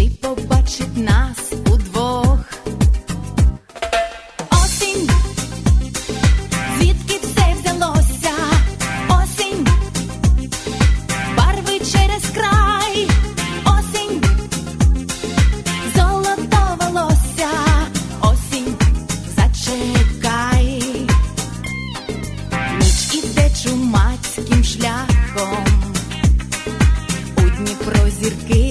Ти побачить нас удвох. Осінь, звідки це взялося? Осінь, барви через край, осінь, золото волосся, осінь, зачекай, ніч іде чумацьким шляхом, у Дніпро зірки.